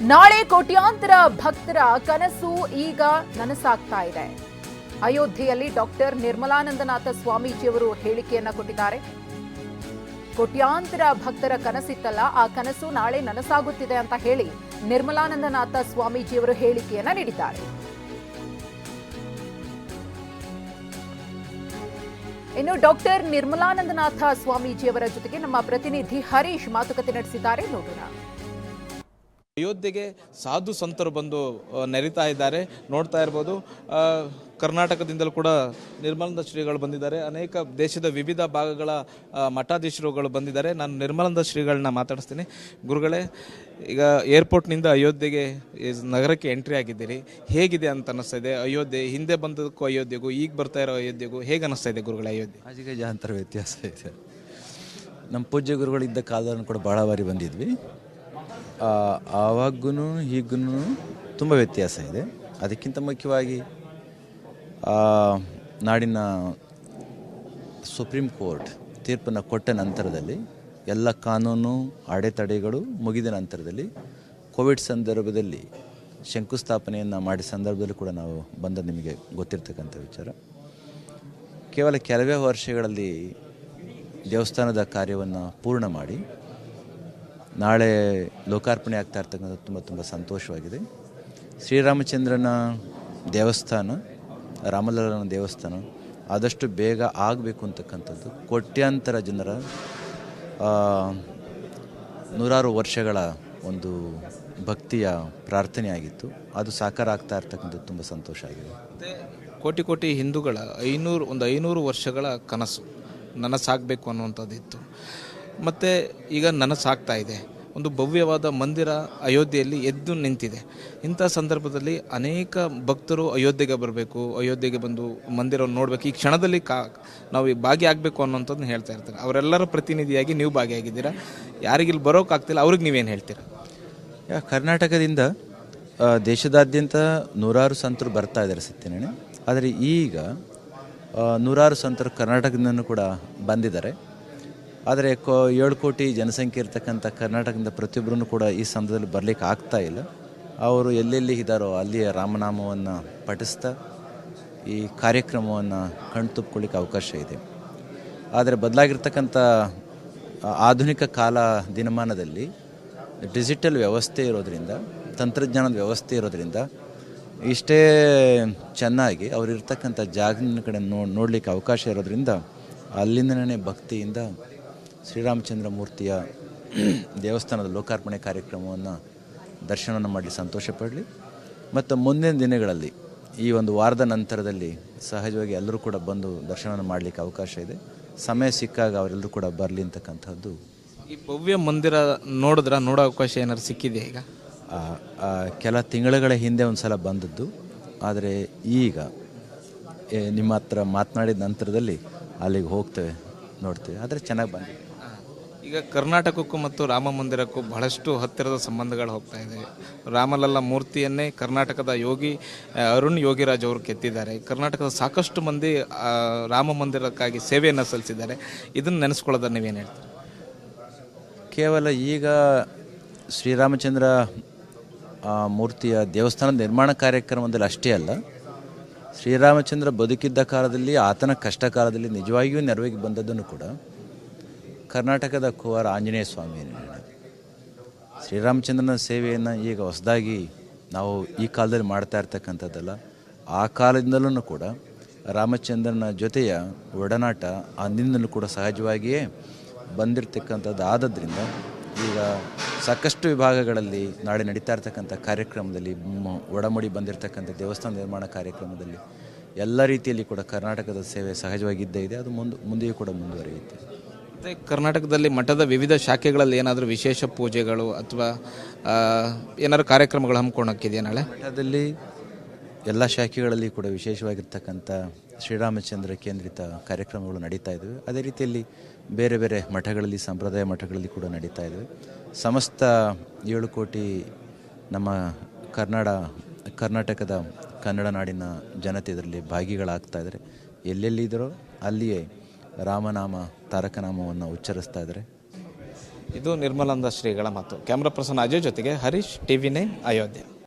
ನಾಳೆ ಕೋಟ್ಯಾಂತರ ಭಕ್ತರ ಕನಸು ಈಗ ನನಸಾಗ್ತಾ ಇದೆ. ಅಯೋಧ್ಯೆಯಲ್ಲಿ ಡಾಕ್ಟರ್ ನಿರ್ಮಲಾನಂದನಾಥ ಸ್ವಾಮೀಜಿಯವರು ಹೇಳಿಕೆಯನ್ನ ಕೊಟ್ಟಿದ್ದಾರೆ. ಕೋಟ್ಯಾಂತರ ಭಕ್ತರ ಕನಸಿತ್ತಲ್ಲ, ಆ ಕನಸು ನಾಳೆ ನನಸಾಗುತ್ತಿದೆ ಅಂತ ಹೇಳಿ ನಿರ್ಮಲಾನಂದನಾಥ ಸ್ವಾಮೀಜಿಯವರು ಹೇಳಿಕೆಯನ್ನ ನೀಡಿದ್ದಾರೆ. ಇನ್ನು ಡಾಕ್ಟರ್ ನಿರ್ಮಲಾನಂದನಾಥ ಸ್ವಾಮೀಜಿಯವರ ಜೊತೆಗೆ ನಮ್ಮ ಪ್ರತಿನಿಧಿ ಹರೀಶ್ ಮಾತುಕತೆ ನಡೆಸಿದ್ದಾರೆ. ನೋಡೋಣ. ಅಯೋಧ್ಯೆಗೆ ಸಾಧು ಸಂತರು ಬಂದು ನೆರೀತಾ ಇದ್ದಾರೆ. ನೋಡ್ತಾ ಇರ್ಬೋದು ಕರ್ನಾಟಕದಿಂದಲೂ ಕೂಡ ನಿರ್ಮಲಂದ ಶ್ರೀಗಳು ಬಂದಿದ್ದಾರೆ. ಅನೇಕ ದೇಶದ ವಿವಿಧ ಭಾಗಗಳ ಮಠಾಧೀಶರುಗಳು ಬಂದಿದ್ದಾರೆ. ನಾನು ನಿರ್ಮಲಂದ ಶ್ರೀಗಳನ್ನ ಮಾತಾಡಿಸ್ತೀನಿ. ಗುರುಗಳೇ, ಈಗ ಏರ್ಪೋರ್ಟ್ನಿಂದ ಅಯೋಧ್ಯೆಗೆ ನಗರಕ್ಕೆ ಎಂಟ್ರಿ ಆಗಿದ್ದೀರಿ. ಹೇಗಿದೆ ಅಂತ ಅನ್ನಿಸ್ತಾ ಅಯೋಧ್ಯೆ, ಹಿಂದೆ ಬಂದದಕ್ಕೂ ಅಯೋಧ್ಯೆಗೂ, ಈಗ ಬರ್ತಾ ಇರೋ ಅಯೋಧ್ಯೆಗೂ ಹೇಗೆ ಅನ್ನಿಸ್ತಾ ಇದೆ ಗುರುಗಳೇ ಅಯೋಧ್ಯೆ? ಅಜಿಗೆ ಜಾಂತರ ವ್ಯತ್ಯಾಸ ಇದೆ. ನಮ್ಮ ಪೂಜ್ಯ ಗುರುಗಳಿದ್ದ ಕಾಲದನ್ನು ಕೂಡ ಭಾಳ ಬಾರಿ ಬಂದಿದ್ವಿ. ಆವಾಗೂ ಈಗೂ ತುಂಬ ವ್ಯತ್ಯಾಸ ಇದೆ. ಅದಕ್ಕಿಂತ ಮುಖ್ಯವಾಗಿ ನಾಡಿನ ಸುಪ್ರೀಂ ಕೋರ್ಟ್ ತೀರ್ಪನ್ನು ಕೊಟ್ಟ ನಂತರದಲ್ಲಿ, ಎಲ್ಲ ಕಾನೂನು ಅಡೆತಡೆಗಳು ಮುಗಿದ ನಂತರದಲ್ಲಿ, ಕೋವಿಡ್ ಸಂದರ್ಭದಲ್ಲಿ ಶಂಕುಸ್ಥಾಪನೆಯನ್ನು ಮಾಡಿದ ಸಂದರ್ಭದಲ್ಲೂ ಕೂಡ ನಾವು ಬಂದ ನಿಮಗೆ ಗೊತ್ತಿರತಕ್ಕಂಥ ವಿಚಾರ. ಕೇವಲ ಕೆಲವೇ ವರ್ಷಗಳಲ್ಲಿ ದೇವಸ್ಥಾನದ ಕಾರ್ಯವನ್ನು ಪೂರ್ಣ ಮಾಡಿ ನಾಳೆ ಲೋಕಾರ್ಪಣೆ ಆಗ್ತಾ ಇರ್ತಕ್ಕಂಥದ್ದು ತುಂಬ ತುಂಬ ಸಂತೋಷವಾಗಿದೆ. ಶ್ರೀರಾಮಚಂದ್ರನ ದೇವಸ್ಥಾನ, ರಾಮಲಲ್ಲನ ದೇವಸ್ಥಾನ ಆದಷ್ಟು ಬೇಗ ಆಗಬೇಕು ಅಂತಕ್ಕಂಥದ್ದು. ಕೋಟ್ಯಾಂತರ ಜನರ ನೂರಾರು ವರ್ಷಗಳ ಒಂದು ಭಕ್ತಿಯ ಪ್ರಾರ್ಥನೆ ಆಗಿತ್ತು. ಅದು ಸಾಕಾರ ಆಗ್ತಾ ಇರ್ತಕ್ಕಂಥದ್ದು ತುಂಬ ಸಂತೋಷ ಆಗಿದೆ. ಕೋಟಿ ಕೋಟಿ ಹಿಂದೂಗಳ ಐನೂರು, ಒಂದು ಐನೂರು ವರ್ಷಗಳ ಕನಸು, ನನಸಾಗಬೇಕು ಅನ್ನುವಂಥದ್ದಿತ್ತು. ಮತ್ತು ಈಗ ನನಸಾಗ್ತಾ ಇದೆ. ಒಂದು ಭವ್ಯವಾದ ಮಂದಿರ ಅಯೋಧ್ಯೆಯಲ್ಲಿ ಎದ್ದು ನಿಂತಿದೆ. ಇಂಥ ಸಂದರ್ಭದಲ್ಲಿ ಅನೇಕ ಭಕ್ತರು ಅಯೋಧ್ಯೆಗೆ ಬರಬೇಕು, ಅಯೋಧ್ಯೆಗೆ ಬಂದು ಮಂದಿರವನ್ನು ನೋಡಬೇಕು. ಈ ಕ್ಷಣದಲ್ಲಿ ಕಾ, ನಾವು ಭಾಗಿಯಾಗಬೇಕು ಅನ್ನೋಂಥದ್ದನ್ನ ಹೇಳ್ತಾ ಇರ್ತಾರೆ. ಅವರೆಲ್ಲರ ಪ್ರತಿನಿಧಿಯಾಗಿ ನೀವು ಭಾಗಿಯಾಗಿದ್ದೀರಾ? ಯಾರಿಗಿಲ್ಲಿ ಬರೋಕ್ಕಾಗ್ತಿಲ್ಲ ಅವ್ರಿಗೆ ನೀವೇನು ಹೇಳ್ತೀರಾ? ಕರ್ನಾಟಕದಿಂದ ದೇಶದಾದ್ಯಂತ ನೂರಾರು ಸಂತರು ಬರ್ತಾ ಇದ್ದಾರೆ ಸತ್ಯನಾರಾಯಣ. ಆದರೆ ಈಗ ನೂರಾರು ಸಂತರು ಕರ್ನಾಟಕದಿಂದನೂ ಕೂಡ ಬಂದಿದ್ದಾರೆ. ಆದರೆ ಕೋ ಏಳು ಕೋಟಿ ಜನಸಂಖ್ಯೆ ಇರ್ತಕ್ಕಂಥ ಕರ್ನಾಟಕದಿಂದ ಪ್ರತಿಯೊಬ್ಬರೂ ಕೂಡ ಈ ಸಂದರ್ಭದಲ್ಲಿ ಬರಲಿಕ್ಕೆ ಆಗ್ತಾ ಇಲ್ಲ. ಅವರು ಎಲ್ಲೆಲ್ಲಿ ಇದ್ದಾರೋ ಅಲ್ಲಿಯ ರಾಮನಾಮವನ್ನು ಪಠಿಸ್ತಾ ಈ ಕಾರ್ಯಕ್ರಮವನ್ನು ಕಣ್ತುಪ್ಕೊಳ್ಳಿಕ್ಕೆ ಅವಕಾಶ ಇದೆ. ಆದರೆ ಬದಲಾಗಿರ್ತಕ್ಕಂಥ ಆಧುನಿಕ ಕಾಲ ದಿನಮಾನದಲ್ಲಿ ಡಿಜಿಟಲ್ ವ್ಯವಸ್ಥೆ ಇರೋದರಿಂದ, ತಂತ್ರಜ್ಞಾನದ ವ್ಯವಸ್ಥೆ ಇರೋದ್ರಿಂದ ಇಷ್ಟೇ ಚೆನ್ನಾಗಿ ಅವರಿರ್ತಕ್ಕಂಥ ಜಾಗ ಕಡೆ ನೋ, ನೋಡಲಿಕ್ಕೆ ಅವಕಾಶ ಇರೋದ್ರಿಂದ ಅಲ್ಲಿಂದನೇ ಭಕ್ತಿಯಿಂದ ಶ್ರೀರಾಮಚಂದ್ರ ಮೂರ್ತಿಯ ದೇವಸ್ಥಾನದ ಲೋಕಾರ್ಪಣೆ ಕಾರ್ಯಕ್ರಮವನ್ನು ದರ್ಶನವನ್ನು ಮಾಡಲಿ ಸಂತೋಷ ಪಡಲಿ. ಮತ್ತು ಮುಂದಿನ ದಿನಗಳಲ್ಲಿ ಈ ಒಂದು ವಾರದ ನಂತರದಲ್ಲಿ ಸಹಜವಾಗಿ ಎಲ್ಲರೂ ಕೂಡ ಬಂದು ದರ್ಶನವನ್ನು ಮಾಡಲಿಕ್ಕೆ ಅವಕಾಶ ಇದೆ. ಸಮಯ ಸಿಕ್ಕಾಗ ಅವರೆಲ್ಲರೂ ಕೂಡ ಬರಲಿ ಅಂತಕ್ಕಂಥದ್ದು. ಈ ಭವ್ಯ ಮಂದಿರ ನೋಡಿದ್ರ ನೋಡೋ ಅವಕಾಶ ಏನಾದ್ರು ಸಿಕ್ಕಿದೆ ಈಗ? ಕೆಲ ತಿಂಗಳುಗಳ ಹಿಂದೆ ಒಂದು ಸಲ ಬಂದದ್ದು. ಆದರೆ ಈಗ ನಿಮ್ಮ ಹತ್ರ ಮಾತನಾಡಿದ ನಂತರದಲ್ಲಿ ಅಲ್ಲಿಗೆ ಹೋಗ್ತೇವೆ ನೋಡ್ತೇವೆ. ಆದರೆ ಚೆನ್ನಾಗಿ ಬಂದಿದೆ. ಈಗ ಕರ್ನಾಟಕಕ್ಕೂ ಮತ್ತು ರಾಮ ಮಂದಿರಕ್ಕೂ ಬಹಳಷ್ಟು ಹತ್ತಿರದ ಸಂಬಂಧಗಳು ಹೋಗ್ತಾ ಇದೆ. ರಾಮಲಲ್ಲ ಮೂರ್ತಿಯನ್ನೇ ಕರ್ನಾಟಕದ ಯೋಗಿ ಅರುಣ್ ಯೋಗಿರಾಜ್ ಅವರು ಕೆತ್ತಿದ್ದಾರೆ. ಕರ್ನಾಟಕದ ಸಾಕಷ್ಟು ಮಂದಿ ರಾಮ ಮಂದಿರಕ್ಕಾಗಿ ಸೇವೆಯನ್ನು ಸಲ್ಲಿಸಿದ್ದಾರೆ. ಇದನ್ನು ನೆನೆಸ್ಕೊಳ್ಳೋದ ನೀವೇನು ಹೇಳ್ತೀರಿ? ಕೇವಲ ಈಗ ಶ್ರೀರಾಮಚಂದ್ರ ಮೂರ್ತಿಯ ದೇವಸ್ಥಾನ ನಿರ್ಮಾಣ ಕಾರ್ಯಕ್ರಮದಲ್ಲಿ ಅಷ್ಟೇ ಅಲ್ಲ, ಶ್ರೀರಾಮಚಂದ್ರ ಬದುಕಿದ್ದ ಕಾಲದಲ್ಲಿ ಆತನ ಕಷ್ಟ ಕಾಲದಲ್ಲಿ ನಿಜವಾಗಿಯೂ ನೆರವಿಗೆ ಬಂದದ್ದನ್ನು ಕೂಡ ಕರ್ನಾಟಕದ ಕುವಾರ ಆಂಜನೇಯ ಸ್ವಾಮಿ ಶ್ರೀರಾಮಚಂದ್ರನ ಸೇವೆಯನ್ನು ಈಗ ಹೊಸದಾಗಿ ನಾವು ಈ ಕಾಲದಲ್ಲಿ ಮಾಡ್ತಾ ಇರ್ತಕ್ಕಂಥದ್ದಲ್ಲ, ಆ ಕಾಲದಿಂದಲೂ ಕೂಡ ರಾಮಚಂದ್ರನ ಜೊತೆಯ ಒಡನಾಟ ಅಂದಿನಿಂದಲೂ ಕೂಡ ಸಹಜವಾಗಿಯೇ ಬಂದಿರತಕ್ಕಂಥದ್ದು ಆದ್ದರಿಂದ ಈಗ ಸಾಕಷ್ಟು ವಿಭಾಗಗಳಲ್ಲಿ ನಾಳೆ ನಡೀತಾ ಇರ್ತಕ್ಕಂಥ ಕಾರ್ಯಕ್ರಮದಲ್ಲಿ ಒಡಮೂಡಿ ಬಂದಿರತಕ್ಕಂಥ ದೇವಸ್ಥಾನ ನಿರ್ಮಾಣ ಕಾರ್ಯಕ್ರಮದಲ್ಲಿ ಎಲ್ಲ ರೀತಿಯಲ್ಲಿ ಕೂಡ ಕರ್ನಾಟಕದ ಸೇವೆ ಸಹಜವಾಗಿದ್ದೇ ಇದೆ. ಅದು ಮುಂದೆ, ಮುಂದೆಯೂ ಕೂಡ ಮುಂದುವರಿಯುತ್ತೆ. ಮತ್ತು ಕರ್ನಾಟಕದಲ್ಲಿ ಮಠದ ವಿವಿಧ ಶಾಖೆಗಳಲ್ಲಿ ಏನಾದರೂ ವಿಶೇಷ ಪೂಜೆಗಳು ಅಥವಾ ಏನಾದ್ರು ಕಾರ್ಯಕ್ರಮಗಳು ಹಮ್ಮಿಕೊಳ್ಳೋಕ್ಕಿದೆಯಾ ನಾಳೆ? ಮಠದಲ್ಲಿ ಎಲ್ಲ ಶಾಖೆಗಳಲ್ಲಿ ಕೂಡ ವಿಶೇಷವಾಗಿರ್ತಕ್ಕಂಥ ಶ್ರೀರಾಮಚಂದ್ರ ಕೇಂದ್ರಿತ ಕಾರ್ಯಕ್ರಮಗಳು ನಡೀತಾ ಇದ್ದಾವೆ ಅದೇ ರೀತಿಯಲ್ಲಿ ಬೇರೆ ಬೇರೆ ಮಠಗಳಲ್ಲಿ, ಸಂಪ್ರದಾಯ ಮಠಗಳಲ್ಲಿ ಕೂಡ ನಡೀತಾ ಇದ್ದವು ಸಮಸ್ತ ಏಳು ಕೋಟಿ ನಮ್ಮ ಕನ್ನಡ ಕರ್ನಾಟಕದ ಕನ್ನಡ ನಾಡಿನ ಜನತೆ ಇದರಲ್ಲಿ ಭಾಗಿಗಳಾಗ್ತಾ ಇದ್ದಾರೆ. ಎಲ್ಲೆಲ್ಲಿದ್ದರೋ ಅಲ್ಲಿಯೇ ರಾಮನಾಮ ತಾರಕನಾಮವನ್ನು ಉಚ್ಚರಿಸ್ತಾ ಇದ್ದಾರೆ. ಇದು ನಿರ್ಮಲಾನಂದ ಶ್ರೀಗಳ ಮಾತು. ಕ್ಯಾಮ್ರಾ ಪರ್ಸನ್ ಅಜಯ್ ಜೊತೆಗೆ ಹರೀಶ್ ಟಿವಿ ನೈನ್ ಅಯೋಧ್ಯೆ.